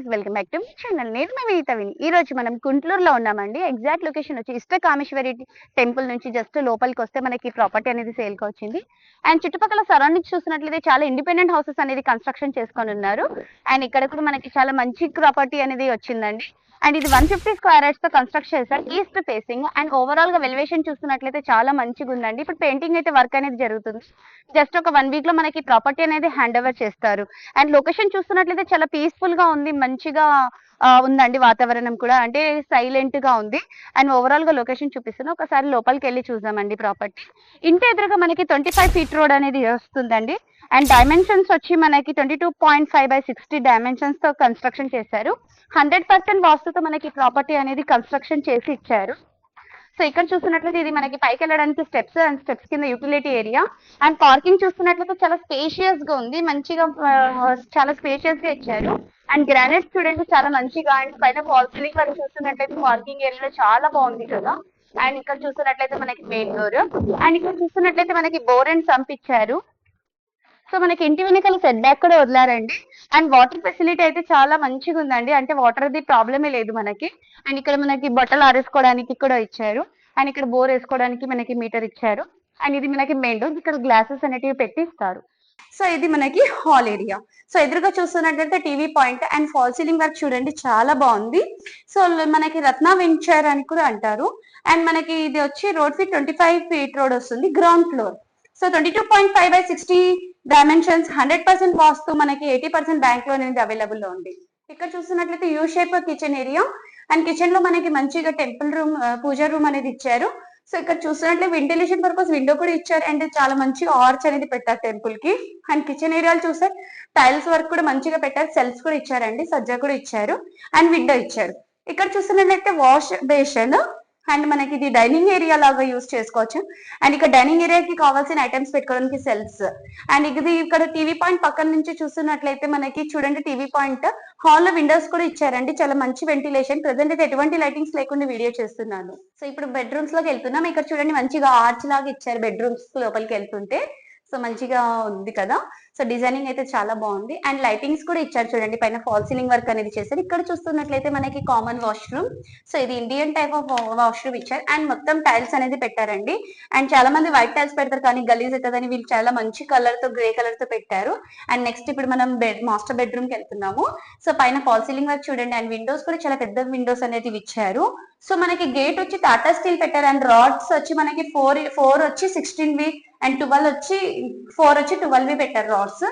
Guys welcome back to channel నేను మేము ఈతవిని ఈ రోజు మనం గుంటూరులో ఉన్నామండి. ఎగ్జాక్ట్ లొకేషన్ వచ్చి ఇష్ట కామేశ్వరి టెంపుల్ నుంచి జస్ట్ లోపలికి వస్తే మనకి ప్రాపర్టీ అనేది సేల్కి వచ్చింది. అండ్ చుట్టుపక్కల సరౌండింగ్ చూసినట్లయితే చాలా ఇండిపెండెంట్ హౌసెస్ అనేది కన్స్ట్రక్షన్ చేసుకొని ఉన్నారు. అండ్ ఇక్కడ కూడా మనకి చాలా మంచి ప్రాపర్టీ అనేది వచ్చిందండి. అండ్ ఇది వన్ ఫిఫ్టీ స్క్వేర్ యార్డ్స్తో కన్స్ట్రక్ట్ చేశారు. ఈస్ట్ ఫేసింగ్ అండ్ ఓవరాల్గా వెలివేషన్ చూస్తున్నట్లయితే చాలా మంచిగా ఉందండి. ఇప్పుడు పెయింటింగ్ అయితే వర్క్ అనేది జరుగుతుంది. జస్ట్ ఒక వన్ వీక్లో మనకి ప్రాపర్టీ అనేది హ్యాండ్ ఓవర్ చేస్తారు. అండ్ లొకేషన్ చూస్తున్నట్లయితే చాలా పీస్ఫుల్గా ఉంది మంచిగా ఉందండి వాతావరణం కూడా. అంటే సైలెంట్గా ఉంది. అండ్ ఓవరాల్గా లొకేషన్ చూపిస్తున్నా. ఒకసారి లోపలికి వెళ్ళి చూద్దామండి ప్రాపర్టీ ఇంటి ఎదురుగా మనకి ట్వంటీ ఫైవ్ ఫీట్ రోడ్ అనేది వస్తుందండి. అండ్ డైమెన్షన్స్ వచ్చి మనకి twenty two point five by sixty డైమెన్షన్స్తో construction చేశారు. హండ్రెడ్ పర్సెంట్ వాస్తుతో మనకి ప్రాపర్టీ అనేది కన్స్ట్రక్షన్ చేసి ఇచ్చారు. సో ఇక్కడ చూస్తున్నట్లయితే ఇది మనకి పైకి వెళ్ళడానికి స్టెప్స్ అండ్ స్టెప్స్ కింద యూటిలిటీ ఏరియా అండ్ పార్కింగ్ చూస్తున్నట్లయితే చాలా స్పేషియస్గా ఉంది. మంచిగా చాలా స్పేషియస్గా ఇచ్చారు. అండ్ గ్రానైట్ చూడండి చాలా మంచిగా అండ్ పైన ఫాల్ సీలింగ్ మనం చూస్తున్నట్లయితే పార్కింగ్ ఏరియాలో చాలా బాగుంది కదా. అండ్ ఇక్కడ చూస్తున్నట్లయితే మనకి మెయిన్ డోర్ అండ్ ఇక్కడ చూస్తున్నట్లయితే మనకి బోర్ అండ్ సంప్ ఇచ్చారు సో మనకి ఇంటి వెనకాల సెట్ బ్యాక్ కూడా వదిలారండి. అండ్ వాటర్ ఫెసిలిటీ అయితే చాలా మంచిగా ఉందండి. అంటే వాటర్ ది ప్రాబ్లమే లేదు మనకి. అండ్ ఇక్కడ మనకి బట్టలు ఆరేసుకోవడానికి కూడా ఇచ్చారు. అండ్ ఇక్కడ బోర్ వేసుకోవడానికి మనకి మీటర్ ఇచ్చారు. అండ్ ఇది మనకి మెయిన్ డోర్ ఇక్కడ గ్లాసెస్ అనేటివి పెట్టి ఇస్తారు సో ఇది మనకి హాల్ ఏరియా. సో ఎదురుగా చూస్తున్నట్లయితే TV point and fall ceiling work చూడండి చాలా బాగుంది. సో మనకి రత్న వెంచర్ అని కూడా అంటారు. అండ్ మనకి ఇది వచ్చి road feet twenty five feet road వస్తుంది ground floor. So twenty two point five by sixty dimensions hundred percent vastu మనకి ఎయిటీ పర్సెంట్ బ్యాంక్లో అనేది అవైలబుల్లో ఉంది. ఇక్కడ చూస్తున్నట్లయితే U shape kitchen area and కిచెన్లో మనకి మంచిగా టెంపుల్ రూమ్ పూజా రూమ్ అనేది ఇచ్చారు. సో ఇక్కడ చూస్తున్నట్లే వెంటిలేషన్ పర్పస్ విండో కూడా ఇచ్చారు. అండ్ చాలా మంచి ఆర్చ్ అనేది పెట్టారు టెంపుల్కి. అండ్ కిచెన్ ఏరియాలు చూస్తే టైల్స్ వర్క్ కూడా మంచిగా పెట్టారు. సెల్స్ కూడా ఇచ్చారండి. సజ్జా కూడా ఇచ్చారు. అండ్ విండో ఇచ్చారు. ఇక్కడ చూస్తున్నట్లయితే వాష్ బేషన్ అండ్ మనకి ఇది డైనింగ్ ఏరియా లాగా యూస్ చేసుకోవచ్చు. అండ్ ఇక్కడ డైనింగ్ ఏరియాకి కావాల్సిన ఐటమ్స్ పెట్టుకోవడానికి సెల్స్. అండ్ ఇది ఇక్కడ టీవీ పాయింట్ పక్కన నుంచి చూస్తున్నట్లయితే మనకి చూడండి టీవీ పాయింట్. హాల్లో విండోస్ కూడా ఇచ్చారండి. చాలా మంచి వెంటిలేషన్. ప్రెసెంట్ అయితే ఎటువంటి లైటింగ్స్ లేకుండా వీడియో చేస్తున్నాను. సో ఇప్పుడు బెడ్రూమ్స్లోకి వెళ్తున్నాం. ఇక్కడ చూడండి మంచిగా ఆర్చ్ లాగా ఇచ్చారు బెడ్రూమ్స్ లోపలికి వెళ్తుంటే. సో మంచిగా ఉంది కదా. సో డిజైనింగ్ అయితే చాలా బాగుంది. అండ్ లైటింగ్స్ కూడా ఇచ్చారు చూడండి. పైన ఫాల్ సీలింగ్ వర్క్ అనేది చేశారు. ఇక్కడ చూస్తున్నట్లయితే మనకి కామన్ వాష్రూమ్. సో ఇది ఇండియన్ టైప్ ఆఫ్ వాష్రూమ్ ఇచ్చారు. అండ్ మొత్తం టైల్స్ అనేది పెట్టారండి. అండ్ చాలా మంది వైట్ టైల్స్ పెడతారు కానీ గలీజ్ అవుతుందని వీళ్ళు చాలా మంచి కలర్తో గ్రే కలర్తో పెట్టారు. అండ్ నెక్స్ట్ ఇప్పుడు మనం బెడ్ మాస్టర్ బెడ్రూమ్కి వెళ్తున్నాము. సో పైన ఫాల్ సీలింగ్ వర్క్ చూడండి. అండ్ విండోస్ కూడా చాలా పెద్ద విండోస్ అనేది ఇచ్చారు. సో మనకి గేట్ వచ్చి టాటా స్టీల్ పెట్టారు అండ్ రాడ్స్ వచ్చి మనకి ఫోర్ ఫోర్ వచ్చి సిక్స్టీన్ వి అండ్ ట్వెల్వ్ వచ్చి ఫోర్ వచ్చి ట్వెల్వ్ వి పెట్టారు రాడ్స్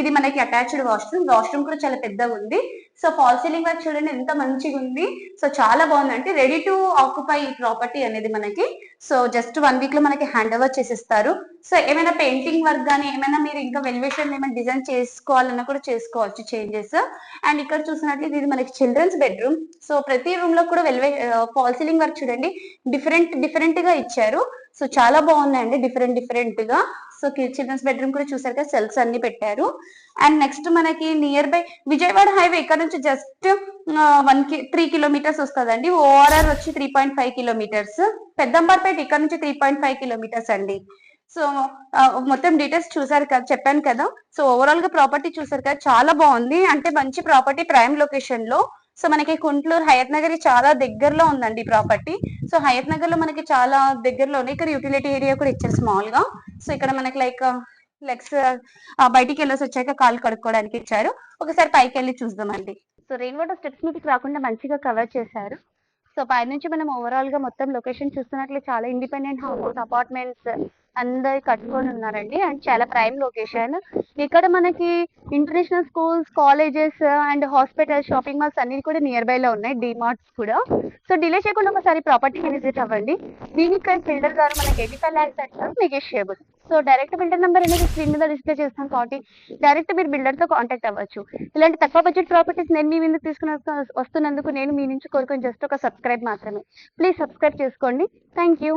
ఇది మనకి అటాచ్డ్ వాష్రూమ్ వాష్రూమ్ కూడా చాలా పెద్దగా ఉంది. సో ఫాల్ సీలింగ్ వర్క్ చూడండి ఎంత మంచిగా ఉంది. సో చాలా బాగుంది రెడీ టు ఆక్యుపై ఈ ప్రాపర్టీ అనేది మనకి. సో జస్ట్ వన్ వీక్లో మనకి హ్యాండ్ ఓవర్ చేసిస్తారు. సో ఏమైనా పెయింటింగ్ వర్క్ కానీ ఏమైనా మీరు ఇంకా వెలివేషన్ ఏమైనా డిజైన్ చేసుకోవాలన్నా కూడా చేసుకోవచ్చు చేంజెస్ అండ్ ఇక్కడ చూసినట్లయితే ఇది మనకి చిల్డ్రన్స్ బెడ్రూమ్ సో ప్రతి రూమ్లో కూడా వెలివే ఫాల్ సీలింగ్ వర్క్ చూడండి. డిఫరెంట్ డిఫరెంట్గా ఇచ్చారు. సో చాలా బాగున్నాయండి డిఫరెంట్ డిఫరెంట్గా. సో చిల్డ్రన్స్ బెడ్రూమ్ కూడా చూసారు కదా సెల్స్ అన్ని పెట్టారు. అండ్ నెక్స్ట్ మనకి నియర్ బై విజయవాడ హైవే ఇక్కడ నుంచి జస్ట్ వన్కి త్రీ కిలోమీటర్స్ వస్తుందండి. ఓఆర్ఆర్ వచ్చి three point five kilometres Peddamberpet ఇక్కడ నుంచి త్రీ పాయింట్ ఫైవ్ కిలోమీటర్స్ అండి. సో మొత్తం డీటెయిల్స్ చూసారు కదా చెప్పాను కదా. సో ఓవరాల్గా ప్రాపర్టీ చూసారు కదా చాలా బాగుంది. అంటే మంచి ప్రాపర్టీ ప్రైమ్ లొకేషన్లో. సో మనకి కుంట్లూరు హయత్ నగర్ చాలా దగ్గరలో ఉందండి ప్రాపర్టీ. సో హయత్ నగర్లో మనకి చాలా దగ్గరలో ఉన్నాయి ఇక్కడ యూటిలిటీ ఏరియా కూడా ఇచ్చారు స్మాల్గా. సో ఇక్కడ మనకి లైక్ లెగ్స్ బయటికి వెళ్ళేసి వచ్చాక కాలు కడుక్కోవడానికి ఇచ్చారు. ఒకసారి పైకి వెళ్ళి చూద్దామండి. సో రెయిన్ వాటర్ స్టెప్స్ మీదకి రాకుండా మంచిగా కవర్ చేశారు. సో పైనుంచి మనం ఓవరాల్గా మొత్తం లొకేషన్ చూస్తున్నట్లు చాలా ఇండిపెండెంట్ హౌసెస్ అపార్ట్మెంట్స్ అందరు కట్టుకొని ఉన్నారండి. అండ్ చాలా ప్రైమ్ లొకేషన్ ఇక్కడ మనకి international schools colleges and hospitals shopping malls అన్ని కూడా నియర్ బై లో ఉన్నాయి డిమార్ట్స్ కూడా. సో డిలే చేయకుండా ఒకసారి ప్రాపర్టీ విజిట్ అవ్వండి. దీనికి ఫిల్డర్ గారు మనకి ఎయిటీ ఫైవ్ ల్యాక్స్ అంటారు negotiable so direct builder number అనేది స్క్రీన్ మీద డిస్ప్లే చేస్తాం కాబట్టి డైరెక్ట్ మీరు బిల్డర్తో కాంటాక్ట్ అవ్వచ్చు. ఇలాంటి తక్కువ బడ్జెట్ ప్రాపర్టీస్ నేను మీ మీద తీసుకున్న వస్తున్నందుకు నేను మీ నుంచి కోరుకుని జస్ట్ ఒక సబ్స్క్రైబ్ మాత్రమే. ప్లీజ్ సబ్స్క్రైబ్ చేసుకోండి. Thank you.